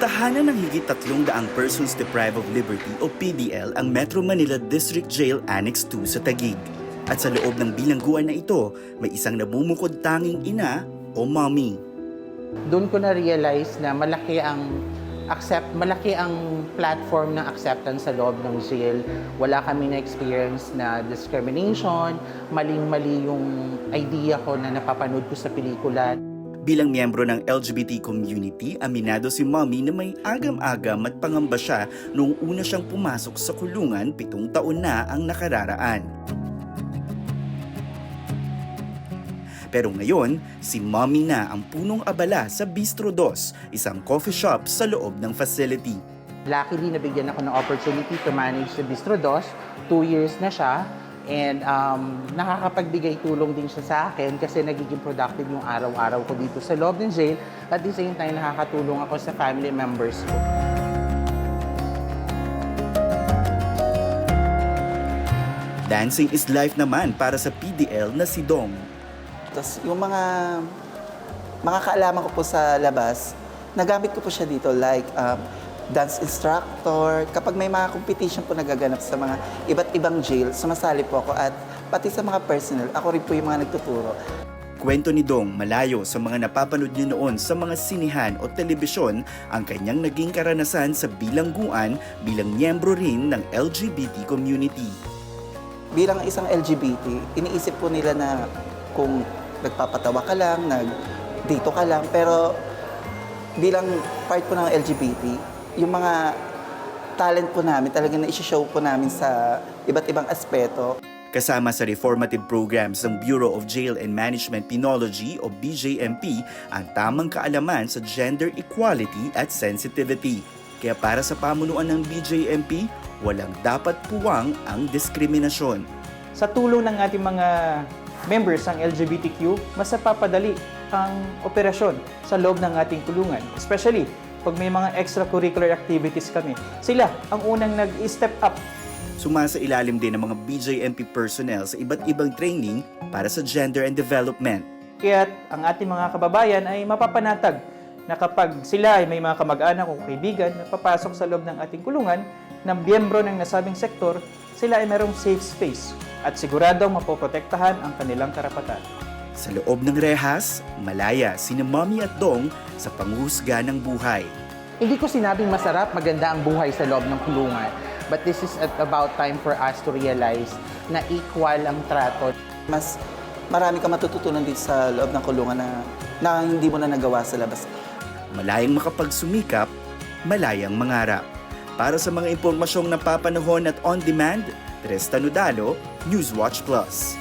Tahanan ng higit tatlong daang persons deprived of liberty o PDL ang Metro Manila District Jail Annex 2 sa Taguig. At sa loob ng bilangguan na ito, may isang namumukod tanging ina o mommy. Doon ko na-realize na malaki ang accept malaki ang platform ng acceptance sa loob ng jail. Wala kami na experience na discrimination, maling-mali yung idea ko na napapanood ko sa pelikula. Bilang miyembro ng LGBT community, aminado si mommy na may agam-agam at pangamba siya noong una siyang pumasok sa kulungan pitong taon na ang nakararaan. Pero ngayon, si mommy na ang punong abala sa Bistro Dos, isang coffee shop sa loob ng facility. Luckily, nabigyan ako ng opportunity to manage the Bistro Dos. Two years na siya. And um, nakakapagbigay tulong din siya sa akin kasi nagiging productive yung araw-araw ko dito sa loob ng jail. At the same time, nakakatulong ako sa family members ko. Dancing is life naman para sa PDL na si Dong. Tapos yung mga mga kaalaman ko po sa labas, nagamit ko po siya dito like um, dance instructor. Kapag may mga competition po nagaganap sa mga iba't ibang jail, sumasali po ako at pati sa mga personnel, ako rin po yung mga nagtuturo. Kwento ni Dong malayo sa mga napapanood niya noon sa mga sinihan o telebisyon ang kanyang naging karanasan sa bilangguan bilang miyembro rin ng LGBT community. Bilang isang LGBT, iniisip po nila na kung nagpapatawa ka lang, nag dito ka lang, pero bilang part po ng LGBT, yung mga talent po namin, talaga na isi-show po namin sa iba't ibang aspeto. Kasama sa reformative programs ng Bureau of Jail and Management Penology o BJMP ang tamang kaalaman sa gender equality at sensitivity. Kaya para sa pamunuan ng BJMP, walang dapat puwang ang diskriminasyon. Sa tulong ng ating mga members ng LGBTQ, mas napapadali ang operasyon sa loob ng ating kulungan. Especially pag may mga extracurricular activities kami. Sila ang unang nag-step up Sumasa ilalim din ng mga BJMP personnel sa iba't ibang training para sa gender and development. Kaya ang ating mga kababayan ay mapapanatag na kapag sila ay may mga kamag-anak o kaibigan na papasok sa loob ng ating kulungan na miyembro ng nasabing sektor, sila ay merong safe space at siguradong mapoprotektahan ang kanilang karapatan. Sa loob ng rehas, malaya sina Mommy at Dong sa panghusga ng buhay. Hindi ko sinabing masarap, maganda ang buhay sa loob ng kulungan. But this is at about time for us to realize na equal ang trato. Mas marami ka matututunan dito sa loob ng kulungan na, na hindi mo na nagawa sa labas. Malayang makapagsumikap, malayang mangarap. Para sa mga impormasyong napapanahon at on-demand, Tres Tanudalo, Newswatch Plus.